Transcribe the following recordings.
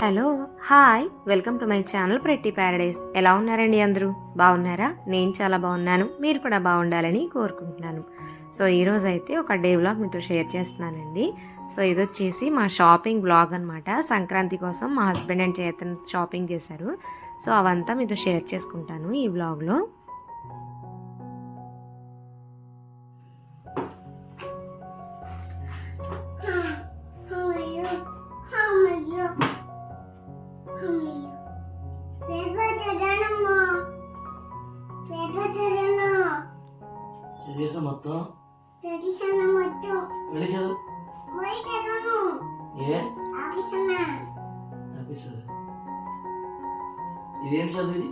Hello hi. Welcome to my channel pretty paradise. ఎలా ఉన్నారండి అందరూ? బాగున్నారా? నేను చాలా బాగున్నాను. మీరు కూడా బాగుండాలని కోరుకుంటున్నాను. సో ఈరోజు అయితే ఒక డే వ్లాగ్ మీతో షేర్ చేస్తున్నానండి. సో ఇది వచ్చేసి మా షాపింగ్ బ్లాగ్ అనమాట సంక్రాంతి కోసం మా హస్బెండ్ అండ్ చేతన్ షాపింగ్ చేశారు. సో అవంతా మీతో షేర్ చేసుకుంటాను ఈ బ్లాగ్లో ఏ? ఆఫీసర్. చదువు ఇది?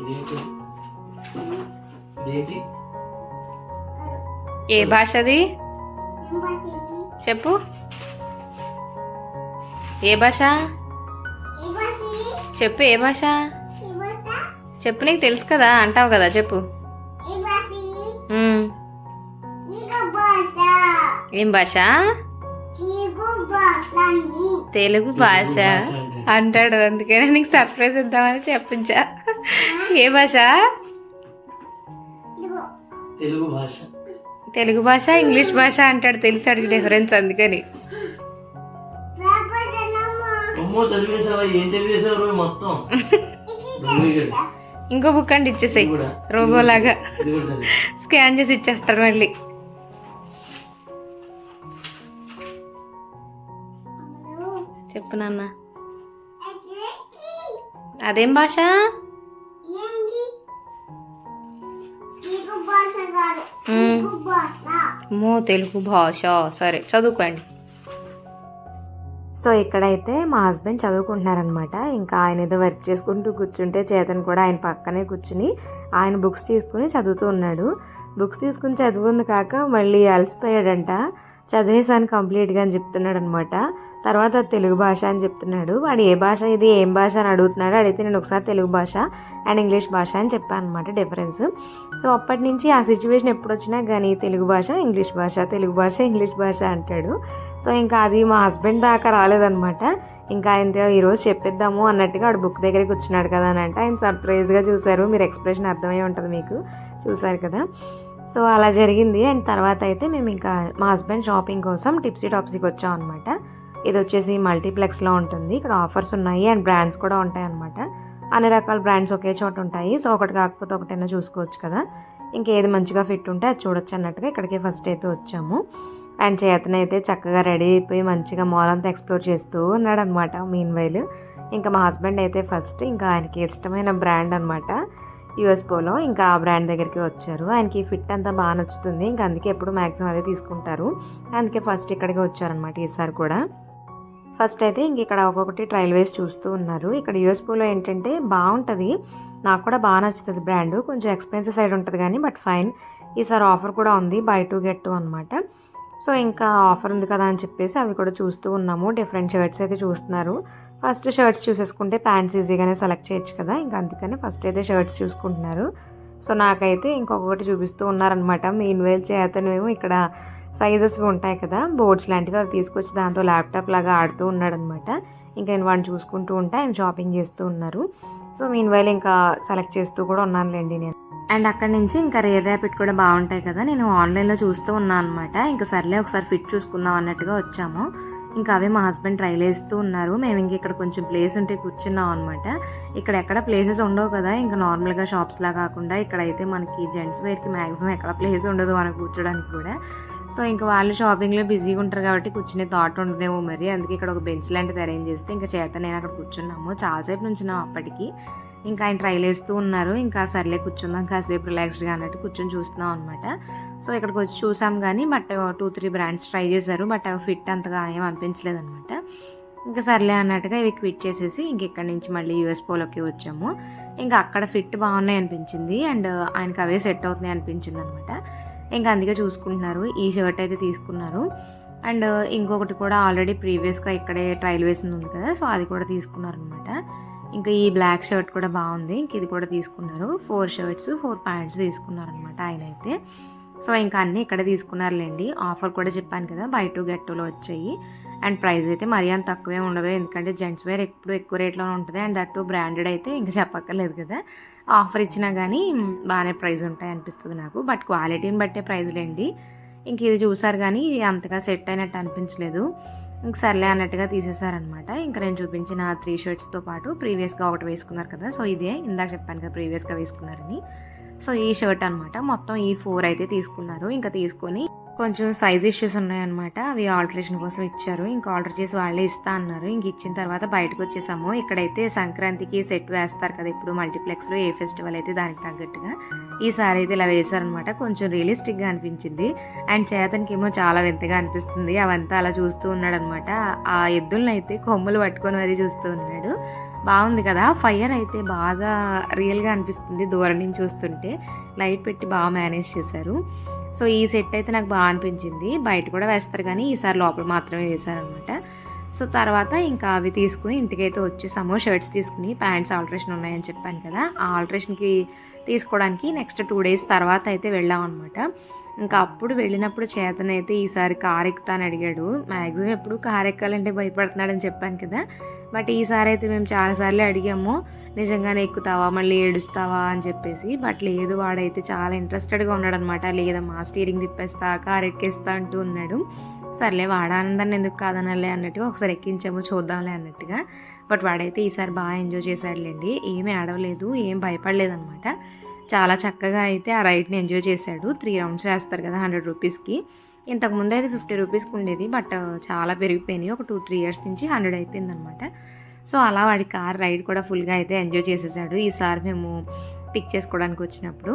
ఇదేంటి చదువు? ఇదేంటి? ఏ భాషది చెప్పు. ఏ భాష? చెప్పు ఏ భాష? చెప్పు నీకు తెలుసు కదా అంటావు కదా చెప్పు. ఏ భాష? తెలుగు భాష అంటాడు అందుకనే నీకు సర్ప్రైజ్ ఇద్దామని చెప్పించా. ఏ భాష? తెలుగు భాష. తెలుగు భాష ఇంగ్లీష్ భాష అంటాడు తెలిసి అడిగి డిఫరెన్స్ అందుకని. ఇంకో బుక్ అండి. ఇచ్చేసాయి. రోబో లాగా స్కాన్ చేసి ఇచ్చేస్తాడు మళ్ళీ. చెప్పు నాన్న. అదేం భాష? ఏంటి తెలుగు భాష కాదు. మ్మ్. తెలుగు భాష. మో తెలుగు భాష. సరే చదువుకోండి. సో ఇక్కడైతే మా హస్బెండ్ చదువుకుంటున్నారనమాట ఇంకా ఆయన ఏదో వర్క్ చేసుకుంటూ కూర్చుంటే చేతన్ కూడా ఆయన పక్కనే కూర్చుని ఆయన బుక్స్ తీసుకుని చదువుతూ ఉన్నాడు. బుక్స్ తీసుకుని చదువుంది కాక మళ్ళీ అలసిపోయాడంట. చదివేశాను కంప్లీట్గా అని చెప్తున్నాడు అనమాట తర్వాత అది తెలుగు భాష అని చెప్తున్నాడు. వాడు ఏ భాష ఇది ఏం భాష అని అడుగుతున్నాడు. అడిగితే నేను ఒకసారి తెలుగు భాష అండ్ ఇంగ్లీష్ భాష అని చెప్పాను అనమాట డిఫరెన్స్ సో అప్పటి నుంచి ఆ సిచ్యువేషన్ ఎప్పుడు వచ్చినా కానీ తెలుగు భాష ఇంగ్లీష్ భాష తెలుగు భాష ఇంగ్లీష్ భాష అంటాడు. సో ఇంకా అది మా హస్బెండ్ దాకా రాలేదనమాట ఇంకా ఆయన ఈరోజు చెప్పిద్దాము అన్నట్టుగా వాడు బుక్ దగ్గరికి వచ్చినాడు కదా అని అంటే ఆయన సర్ప్రైజ్గా చూశారు. మీరు ఎక్స్ప్రెషన్ అర్థమై ఉంటుంది మీకు. చూశారు కదా. సో అలా జరిగింది. అండ్ తర్వాత అయితే మేము ఇంకా మా హస్బెండ్ షాపింగ్ కోసం టిప్సీ టాప్సీకి వచ్చాం అనమాట ఇది వచ్చేసి మల్టీప్లెక్స్లో ఉంటుంది. ఇక్కడ ఆఫర్స్ ఉన్నాయి అండ్ బ్రాండ్స్ కూడా ఉంటాయి అనమాట అన్ని రకాల బ్రాండ్స్ ఒకే చోట ఉంటాయి. సో ఒకటి కాకపోతే ఒకటైనా చూసుకోవచ్చు కదా. ఇంకేది మంచిగా ఫిట్ ఉంటే అది చూడొచ్చు అన్నట్టుగా ఇక్కడికి ఫస్ట్ అయితే వచ్చాము. అండ్ చేతనైతే చక్కగా రెడీ అయిపోయి మంచిగా మాల్ అంతా ఎక్స్ప్లోర్ చేస్తూ ఉన్నాడు అనమాట మీన్ వైల్ ఇంకా మా హస్బెండ్ అయితే ఫస్ట్ ఇంకా ఆయనకి ఇష్టమైన బ్రాండ్ అనమాట యుఎస్ పోలో. ఇంకా ఆ బ్రాండ్ దగ్గరికి వచ్చారు. ఆయనకి ఫిట్ అంతా బాగా నచ్చుతుంది. ఇంకా అందుకే ఎప్పుడు మ్యాక్సిమం అదే తీసుకుంటారు. అందుకే ఫస్ట్ ఇక్కడికి వచ్చారనమాట ఈసారి కూడా. ఫస్ట్ అయితే ఇంక ఇక్కడ ఒక్కొక్కటి ట్రయల్ వేసి చూస్తూ ఉన్నారు. ఇక్కడ యూఎస్ పోలో ఏంటంటే బాగుంటుంది. నాకు కూడా బాగా నచ్చుతుంది బ్రాండ్ కొంచెం ఎక్స్పెన్సివ్ సైడ్ ఉంటుంది కానీ బట్ ఫైన్ ఈసారి ఆఫర్ కూడా ఉంది. బై టూ గెట్ టూ అనమాట సో ఇంకా ఆఫర్ ఉంది కదా అని చెప్పేసి అవి కూడా చూస్తూ ఉన్నాము. డిఫరెంట్ షర్ట్స్ అయితే చూస్తున్నారు. ఫస్ట్ షర్ట్స్ చూసేసుకుంటే ప్యాంట్స్ ఈజీగానే సెలెక్ట్ చేయొచ్చు కదా. ఇంకా అందుకని ఫస్ట్ అయితే షర్ట్స్ చూసుకుంటున్నారు. సో నాకైతే ఇంకొకటి చూపిస్తూ ఉన్నారనమాట మెయిన్ వేల్ చేతనేమో ఇక్కడ సైజెస్ ఉంటాయి కదా బోర్డ్స్ లాంటివి అవి తీసుకొచ్చి దాంతో ల్యాప్టాప్ లాగా ఆడుతూ ఉన్నాడు అనమాట ఇంకా నేను వాడిని చూసుకుంటూ ఉంటే ఆయన షాపింగ్ చేస్తూ ఉన్నారు. సో మీన్ వైల్ ఇంకా సెలెక్ట్ చేస్తూ కూడా ఉన్నానులేండి నేను. అండ్ అక్కడ నుంచి ఇంకా రేర్ ర్యాపిడ్ కూడా బాగుంటాయి కదా నేను ఆన్లైన్లో చూస్తూ ఉన్నాను అనమాట ఇంకా సర్లే ఒకసారి ఫిట్ చూసుకుందాం అన్నట్టుగా వచ్చాము. ఇంకా అవే మా హస్బెండ్ ట్రైల్ వేస్తూ ఉన్నారు. మేము ఇంక ఇక్కడ కొంచెం ప్లేస్ ఉంటే కూర్చున్నాం అనమాట. ఇక్కడ ఎక్కడ ప్లేసెస్ ఉండవు కదా ఇంకా నార్మల్గా షాప్స్లా కాకుండా ఇక్కడైతే మనకి జెంట్స్ వేర్కి మ్యాక్సిమం ఎక్కడ ప్లేస్ ఉండదు మనకు కూర్చోడానికి కూడా. సో ఇంకా వాళ్ళు షాపింగ్లో బిజీగా ఉంటారు కాబట్టి కూర్చునే థాట్ ఉండదేమో మరి. అందుకే ఇక్కడ ఒక బెంచ్ లాంటిది అరేంజ్ చేస్తే ఇంకా చేత నేను అక్కడ కూర్చున్నాము. చాలాసేపు నుంచున్నాం అప్పటికి. ఇంకా ఆయన ట్రైల్ వేస్తూ ఉన్నారు. ఇంకా సర్లే కూర్చుందాం కాసేపు రిలాక్స్డ్గా అన్నట్టు కూర్చొని చూస్తున్నాం అనమాట సో ఇక్కడికి వచ్చి చూసాం కానీ but two three brands try చేశారు. బట్ అవి ఫిట్ అంతగా ఏం అనిపించలేదు అనమాట ఇంకా సర్లే అన్నట్టుగా ఇవి క్విట్ చేసేసి ఇంక ఇక్కడి నుంచి మళ్ళీ యూఎస్ పోలోకి వచ్చాము. ఇంకా అక్కడ ఫిట్ బాగున్నాయి అనిపించింది. అండ్ ఆయనకి అవే సెట్ అవుతున్నాయి అనిపించింది అనమాట ఇంకా అందుకే చూసుకుంటున్నారు. ఈ షర్ట్ అయితే తీసుకున్నారు. అండ్ ఇంకొకటి కూడా ఆల్రెడీ ప్రీవియస్గా ఇక్కడే ట్రైల్ వేసింది ఉంది కదా సో అది కూడా తీసుకున్నారు అనమాట ఇంకా ఈ బ్లాక్ షర్ట్ కూడా బాగుంది. ఇంక ఇది కూడా తీసుకున్నారు. ఫోర్ షర్ట్స్ ఫోర్ ప్యాంట్స్ తీసుకున్నారు అనమాట ఆయన అయితే. సో ఇంకా అన్నీ ఇక్కడ తీసుకున్నారులేండి. ఆఫర్ కూడా చెప్పాను కదా బై టూ గెట్ టూలో వచ్చాయి. అండ్ ప్రైస్ అయితే మరీ అంత తక్కువే ఉండదు. ఎందుకంటే జెంట్స్ వేర్ ఎప్పుడు ఎక్కువ రేట్లోనే ఉంటుంది. అండ్ దట్టు బ్రాండెడ్ అయితే ఇంకా చెప్పక్కర్లేదు కదా. ఆఫర్ ఇచ్చినా కానీ బాగానే ప్రైస్ ఉంటాయి అనిపిస్తుంది నాకు. బట్ క్వాలిటీని బట్టే ప్రైజ్లేండి ఇంక ఇది చూసారు కానీ ఇది అంతగా సెట్ అయినట్టు అనిపించలేదు. ఇంక సర్లే అన్నట్టుగా తీసేశారనమాట ఇంకా నేను చూపించిన త్రీ షర్ట్స్తో పాటు ప్రీవియస్గా ఒకటి వేసుకున్నారు కదా. సో ఇదే ఇందాక చెప్పాను కదా ప్రీవియస్గా వేసుకున్నారని. సో ఈ షర్ట్ అనమాట మొత్తం ఈ ఫోర్ అయితే తీసుకున్నారు. ఇంకా తీసుకొని కొంచెం సైజ్ ఇష్యూస్ ఉన్నాయన్నమాట. అవి ఆల్టరేషన్ కోసం ఇచ్చారు. ఇంకా ఆర్డర్ చేసి వాళ్ళే ఇస్తా అన్నారు. ఇంక ఇచ్చిన తర్వాత బయటకు వచ్చేసాము. ఇక్కడైతే సంక్రాంతికి సెట్ వేస్తారు కదా. ఇప్పుడు మల్టీప్లెక్స్లో ఏ ఫెస్టివల్ అయితే దానికి తగ్గట్టుగా. ఈసారి అయితే ఇలా వేశారనమాట కొంచెం రియలిస్టిక్గా అనిపించింది. అండ్ చేతనికి ఏమో చాలా వింతగా అనిపిస్తుంది. అవంతా అలా చూస్తూ ఉన్నాడు అనమాట ఆ ఎద్దులను అయితే కొమ్ములు పట్టుకొని మరీ చూస్తూ ఉన్నాడు. బాగుంది కదా? ఫైర్ అయితే బాగా రియల్గా అనిపిస్తుంది దూరం నుంచి చూస్తుంటే. లైట్ పెట్టి బాగా మేనేజ్ చేశారు. సో ఈ సెట్ అయితే నాకు బాగా అనిపించింది. బయట కూడా వేస్తారు కానీ ఈసారి లోపల మాత్రమే వేశారనమాట సో తర్వాత ఇంకా అవి తీసుకుని ఇంటికైతే వచ్చేసాము షర్ట్స్ తీసుకుని ప్యాంట్స్ ఆల్ట్రేషన్ ఉన్నాయని చెప్పాను కదా. ఆ ఆల్ట్రేషన్కి తీసుకోవడానికి నెక్స్ట్ టూ డేస్ తర్వాత అయితే వెళ్ళాం అనమాట ఇంకా అప్పుడు వెళ్ళినప్పుడు చేతనైతే ఈసారి కార్ ఎక్కుతాను అడిగాడు. మ్యాక్సిమం ఎప్పుడు కార్ ఎక్కాలంటే భయపడుతున్నాడని చెప్పాను కదా. బట్ ఈసారి అయితే మేము చాలాసార్లు అడిగాము. నిజంగానే ఎక్కుతావా? మళ్ళీ ఏడుస్తావా? అని చెప్పేసి. బట్ లేదు వాడైతే చాలా ఇంట్రెస్టెడ్గా ఉన్నాడు అనమాట లేదమ్మా స్టీరింగ్ తిప్పేస్తా కార్ ఎక్కేస్తా అంటూ ఉన్నాడు. సర్లే వాడ ఆనందాన్ని ఎందుకు కాదనలే అన్నట్టుగా ఒకసారి ఎక్కించాము చూద్దాంలే అన్నట్టుగా. బట్ వాడైతే ఈసారి బాగా ఎంజాయ్ చేశాడులేండి. ఏమీ ఆడవలేదు ఏం భయపడలేదన్నమాట. చాలా చక్కగా అయితే ఆ రైడ్ని ఎంజాయ్ చేశాడు. త్రీ రౌండ్స్ వేస్తారు కదా హండ్రెడ్ రూపీస్కి. ఇంతకుముందు అయితే ఫిఫ్టీ రూపీస్కి ఉండేది బట్ చాలా పెరిగిపోయినాయి. ఒక టూ త్రీ ఇయర్స్ నుంచి హండ్రెడ్ అయిపోయింది అనమాట సో అలా వాడి కార్ రైడ్ కూడా ఫుల్గా అయితే ఎంజాయ్ చేసేసాడు. ఈసారి మేము పిక్ చేసుకోవడానికి వచ్చినప్పుడు.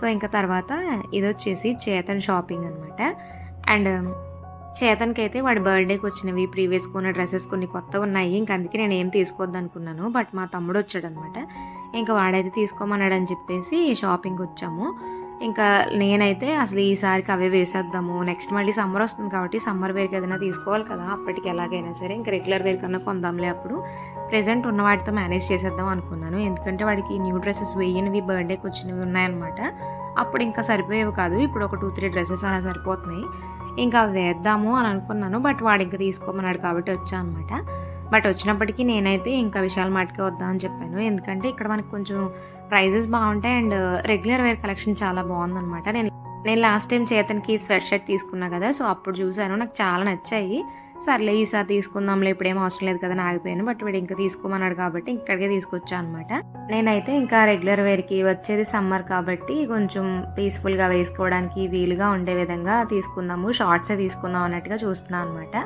సో ఇంకా తర్వాత ఇది వచ్చేసి చేతన్ షాపింగ్ అనమాట అండ్ చేతన్కి వాడి బర్త్డేకి వచ్చినవి ప్రీవియస్ కొన్న డ్రెస్సెస్ కొన్ని కొత్త ఉన్నాయి. ఇంకా అందుకే నేను ఏం తీసుకోవద్దు అనుకున్నాను బట్ మా తమ్ముడు వచ్చాడనమాట. ఇంకా వాడైతే తీసుకోమన్నాడు అని చెప్పేసి షాపింగ్ వచ్చాము. ఇంకా నేనైతే అసలు ఈసారికి అవే వేసేద్దాము. నెక్స్ట్ మళ్ళీ సమ్మర్ వస్తుంది కాబట్టి సమ్మర్ వేర్కి ఏదైనా తీసుకోవాలి కదా. అప్పటికి ఎలాగైనా సరే ఇంకా రెగ్యులర్ వేర్ కన్నా కొందాంలే అప్పుడు. ప్రెసెంట్ ఉన్న వాటితో మేనేజ్ చేసేద్దాం అనుకున్నాను. ఎందుకంటే వాడికి న్యూ డ్రెస్సెస్ వేయనివి బర్త్డేకి వచ్చినవి ఉన్నాయన్నమాట. అప్పుడు ఇంకా సరిపోయేవి కాదు. ఇప్పుడు ఒక టూ త్రీ డ్రెస్సెస్ అలా సరిపోతున్నాయి. ఇంకా వేద్దాము అని అనుకున్నాను బట్ వాడు ఇంకా తీసుకోమన్నాడు కాబట్టి వచ్చా అనమాట బట్ వచ్చినప్పటికీ నేనైతే ఇంకా విశాల్ మార్ట్కే వద్దామని చెప్పాను. ఎందుకంటే ఇక్కడ మనకి కొంచెం ప్రైజెస్ బాగుంటాయి అండ్ రెగ్యులర్ వేర్ కలెక్షన్ చాలా బాగుందన్నమాట. నేను నేను లాస్ట్ టైం చేతనికి స్వెట్ షర్ట్ తీసుకున్నా కదా సో అప్పుడు చూశాను నాకు చాలా నచ్చాయి. సర్లే ఈసారి తీసుకుందాంలే ఇప్పుడేం అవసరం లేదు కదా ఆగిపోయాను బట్ వీడు ఇంకా తీసుకోమన్నాడు కాబట్టి ఇక్కడికే తీసుకొచ్చాను అనమాట నేనైతే ఇంకా రెగ్యులర్ వేర్కి వచ్చేది సమ్మర్ కాబట్టి కొంచెం పీస్ఫుల్గా వేసుకోవడానికి వీలుగా ఉండే విధంగా తీసుకుందాము షార్ట్సే తీసుకుందాం అన్నట్టుగా చూస్తున్నాను అనమాట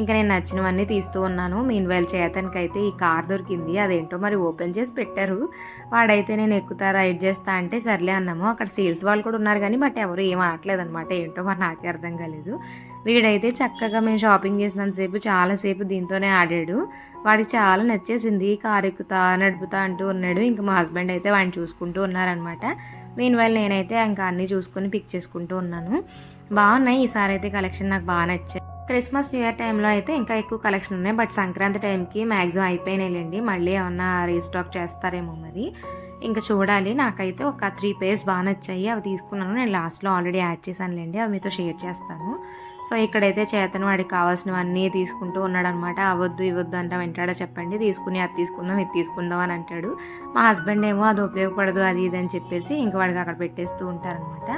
ఇంకా నేను నచ్చినవన్నీ తీస్తూ ఉన్నాను. మీన్ వైల్ చేతనికి అయితే ఈ కార్ దొరికింది. అదేంటో మరి ఓపెన్ చేసి పెట్టారు. వాడైతే నేను ఎక్కుతా రైడ్ చేస్తా అంటే సర్లే అన్నాము. అక్కడ సేల్స్ వాళ్ళు కూడా ఉన్నారు కానీ బట్ ఎవరు ఏం ఆడలేదు అనమాట ఏంటో మరి నాకే అర్థం కాలేదు. వీడైతే చక్కగా మేము షాపింగ్ చేసినంతసేపు చాలాసేపు దీంతోనే ఆడాడు. వాడికి చాలా నచ్చేసింది. కారు ఎక్కుతా నడుపుతా అంటూ ఉన్నాడు. ఇంకా మా హస్బెండ్ అయితే వాడిని చూసుకుంటూ ఉన్నారనమాట మీన్ వైల్ నేనైతే ఇంకా అన్నీ చూసుకొని పిక్ చేసుకుంటూ ఉన్నాను. బాగున్నాయి. ఈసారి అయితే కలెక్షన్ నాకు బాగా నచ్చాయి. క్రిస్మస్ న్యూ ఇయర్ టైంలో అయితే ఇంకా ఎక్కువ కలెక్షన్ ఉన్నాయి. బట్ సంక్రాంతి టైంకి మ్యాక్సిమం అయిపోయినాయిలేండి. మళ్ళీ ఏమన్నా రీస్టాక్ చేస్తారేమో మరి. ఇంకా చూడాలి. నాకైతే ఒక త్రీ పేర్స్ బాగా నచ్చాయి. అవి తీసుకున్నాను. నేను లాస్ట్లో ఆల్రెడీ యాడ్ చేశానులేండి. అవి మీతో షేర్ చేస్తాను. సో ఇక్కడైతే చేతను వాడికి కావాల్సినవన్నీ తీసుకుంటూ ఉన్నాడు అనమాట అవద్దు ఇవ్వద్దు అంటే వింటాడో చెప్పండి. తీసుకుని అది తీసుకుందాం ఇది తీసుకుందాం అని అంటాడు. మా హస్బెండ్ ఏమో అది ఉపయోగపడదు అది ఇది అని చెప్పేసి ఇంకా వాడికి అక్కడ పెట్టేస్తూ ఉంటారనమాట.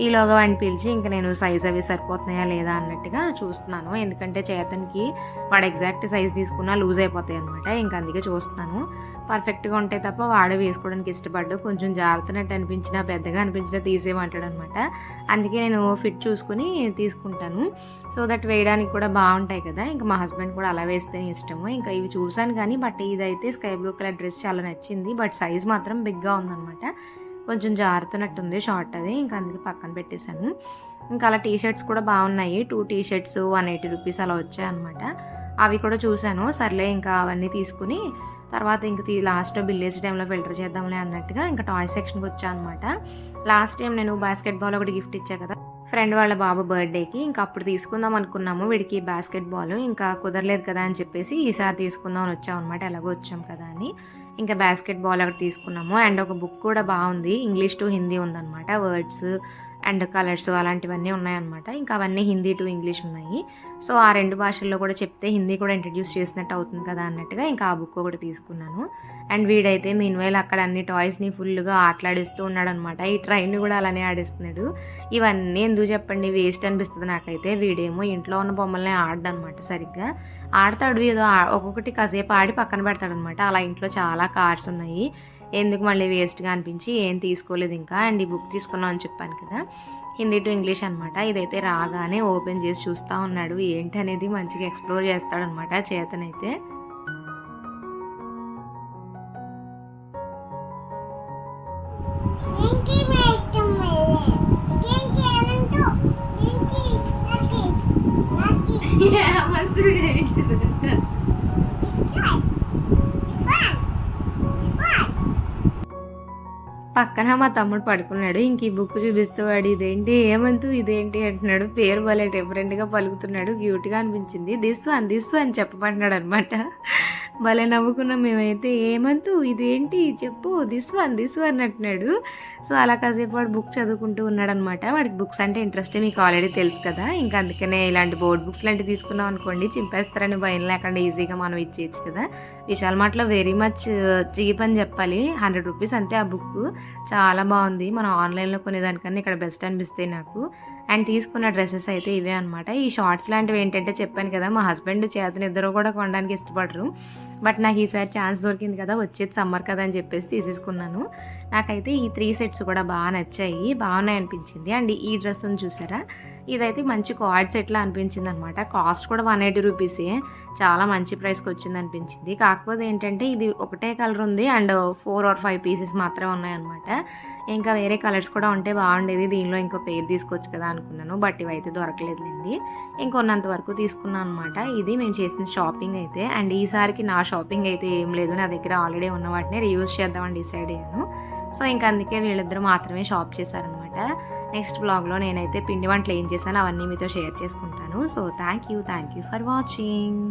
ఈలోగా వాడిని పిలిచి ఇంకా నేను సైజ్ అవి సరిపోతున్నాయా లేదా అన్నట్టుగా చూస్తున్నాను. ఎందుకంటే చేతనికి వాడు ఎగ్జాక్ట్ సైజ్ తీసుకున్నా లూజ్ అయిపోతాయి అనమాట ఇంకా అందుకే చూస్తున్నాను. పర్ఫెక్ట్గా ఉంటే తప్ప వాడు వేసుకోవడానికి ఇష్టపడ్డు. కొంచెం జాగ్రత్తనట్టు అనిపించినా పెద్దగా అనిపించినా తీసేయమంటాడు అనమాట అందుకే నేను ఫిట్ చూసుకుని తీసుకుంటాను. సో దట్ వేయడానికి కూడా బాగుంటాయి కదా. ఇంకా మా హస్బెండ్ కూడా అలా వేస్తేనే ఇష్టము. ఇంకా ఇవి చూశాను కానీ బట్ ఇదైతే స్కై బ్లూ కలర్ డ్రెస్ చాలా నచ్చింది. బట్ సైజ్ మాత్రం బిగ్గా ఉందన్నమాట. కొంచెం జారుతున్నట్టుంది షార్ట్ అది. ఇంకా అందుకే పక్కన పెట్టేశాను. ఇంకా అలా టీ షర్ట్స్ కూడా బాగున్నాయి. Two T shirts one eighty rupees అలా వచ్చాయి అనమాట అవి కూడా చూశాను. సర్లే ఇంకా అవన్నీ తీసుకుని తర్వాత ఇంక తీ లాస్ట్ విలేజ్ టైంలో ఫిల్టర్ చేద్దాంలే అన్నట్టుగా ఇంకా టాయ్ సెక్షన్కి వచ్చా అనమాట లాస్ట్ టైం నేను బాస్కెట్ బాల్ ఒకటి గిఫ్ట్ ఇచ్చా కదా. ఫ్రెండ్ వాళ్ళ బాబు బర్త్డేకి ఇంకా అప్పుడు తీసుకుందాం అనుకున్నాము. వీడికి బాస్కెట్ బాల్ ఇంకా కుదరలేదు కదా అని చెప్పేసి ఈసారి తీసుకుందాం అని వచ్చాం అనమాట ఎలాగో వచ్చాం కదా అని. ఇంకా బాస్కెట్ బాల్ ఒకటి తీసుకున్నాము. అండ్ ఒక బుక్ కూడా బాగుంది. ఇంగ్లీష్ టు హిందీ ఉందన్నమాట. వర్డ్స్ అండ్ కలర్స్ అలాంటివన్నీ ఉన్నాయన్నమాట. ఇంకా అవన్నీ హిందీ టు ఇంగ్లీష్ ఉన్నాయి. సో ఆ రెండు భాషల్లో కూడా చెప్తే హిందీ కూడా ఇంట్రడ్యూస్ చేసినట్టు అవుతుంది కదా అన్నట్టుగా ఇంకా ఆ బుక్ ఒకటి తీసుకున్నాను. అండ్ వీడైతే మీన్వైల్ అక్కడ అన్ని టాయ్స్ని ఫుల్గా ఆటలాడిస్తూ ఉన్నాడు అనమాట ఈ ట్రైన్ కూడా అలానే ఆడిస్తున్నాడు. ఇవన్నీ ఎందుకు చెప్పండి? వేస్ట్ అనిపిస్తుంది నాకైతే. వీడేమో ఇంట్లో ఉన్న బొమ్మల్ని ఆడనమాట సరిగ్గా. ఆడతాడు ఏదో ఒక్కొక్కటి కాసేపు ఆడి పక్కన పెడతాడు అనమాట అలా ఇంట్లో చాలా కార్స్ ఉన్నాయి. ఎందుకు మళ్ళీ వేస్ట్గా అనిపించి ఏం తీసుకోలేదు ఇంకా అండ్ ఈ బుక్ తీసుకున్నాం అని చెప్పాను కదా హిందీ టు ఇంగ్లీష్ అనమాట ఇదైతే రాగానే ఓపెన్ చేసి చూస్తూ ఉన్నాడు. ఏంటి అనేది మంచిగా ఎక్స్ప్లోర్ చేస్తాడనమాట చేతనైతే. ఏంటి మేడం మేరే ఏంటి పక్కన మా తమ్ముడు పడుకున్నాడు. ఇంక ఈ బుక్ చూపిస్తూ వాడు ఇదేంటి? ఏమంతు? ఇదేంటి? అంటున్నాడు. పేరు భలే డిఫరెంట్గా పలుకుతున్నాడు. క్యూట్గా అనిపించింది. దిస్ వన్ దిస్ వన్ చెప్పమంటున్నాడు అనమాట భలే నవ్వుకున్నాం మేమైతే. ఏమంతు? ఇదేంటి? చెప్పు. దిస్ వన్ దిస్ వన్ అంటున్నాడు. సో అలా కాసేపు వాడు బుక్ చదువుకుంటూ ఉన్నాడనమాట. వాడికి బుక్స్ అంటే ఇంట్రెస్ట్ మీకు ఆల్రెడీ తెలుసు కదా. ఇంకా అందుకనే ఇలాంటి బోర్డ్ బుక్స్ లాంటివి తీసుకున్నాం అనుకోండి చింపేస్తారని భయం లేకుండా ఈజీగా మనం ఇచ్చేయచ్చు కదా. విశాల్ మాటలో వెరీ మచ్ చీప్ అని చెప్పాలి. హండ్రెడ్ రూపీస్ అంతే ఆ బుక్ చాలా బాగుంది. మనం ఆన్లైన్లో కొనేదానికన్నా ఇక్కడ బెస్ట్ అనిపిస్తాయి నాకు. అండ్ తీసుకున్న డ్రెస్సెస్ అయితే ఇవే అనమాట. ఈ షార్ట్స్ లాంటివి ఏంటంటే చెప్పాను కదా మా హస్బెండ్ చేతను ఇద్దరు కూడా కొనడానికి ఇష్టపడరు. బట్ నాకు ఈసారి ఛాన్స్ దొరికింది కదా వచ్చేది సమ్మర్ కదా అని చెప్పేసి తీసేసుకున్నాను. నాకైతే ఈ త్రీ సెట్స్ కూడా బాగా నచ్చాయి బాగున్నాయి అనిపించింది. అండ్ ఈ డ్రెస్ చూసారా? ఇదైతే మంచి కార్డ్ సెట్లా అనిపించింది అనమాట కాస్ట్ కూడా వన్ ఎయిటీ రూపీసే. చాలా మంచి ప్రైస్కి వచ్చింది అనిపించింది. కాకపోతే ఏంటంటే ఇది ఒకటే కలర్ ఉంది. And four or five pieces మాత్రమే ఉన్నాయన్నమాట. ఇంకా వేరే కలర్స్ కూడా ఉంటే బాగుండేది. దీనిలో ఇంకో పేరు తీసుకోవచ్చు కదా అనుకున్నాను. బట్ ఇవైతే దొరకలేదులేండి. ఇంకొన్నంత వరకు తీసుకున్నాను అనమాట ఇది మేము చేసిన షాపింగ్ అయితే. అండ్ ఈసారికి నా షాపింగ్ అయితే ఏం లేదు. నా దగ్గర ఆల్రెడీ ఉన్న వాటిని రీయూజ్ చేద్దామని డిసైడ్ అయ్యాను. సో ఇంకా అందుకే వీళ్ళిద్దరు మాత్రమే షాప్ చేశారనమాట నెక్స్ట్ బ్లాగ్లో నేనైతే పిండి వంటలు ఏం చేశాను అవన్నీ మీతో షేర్ చేసుకుంటాను. So thank you thank you for watching.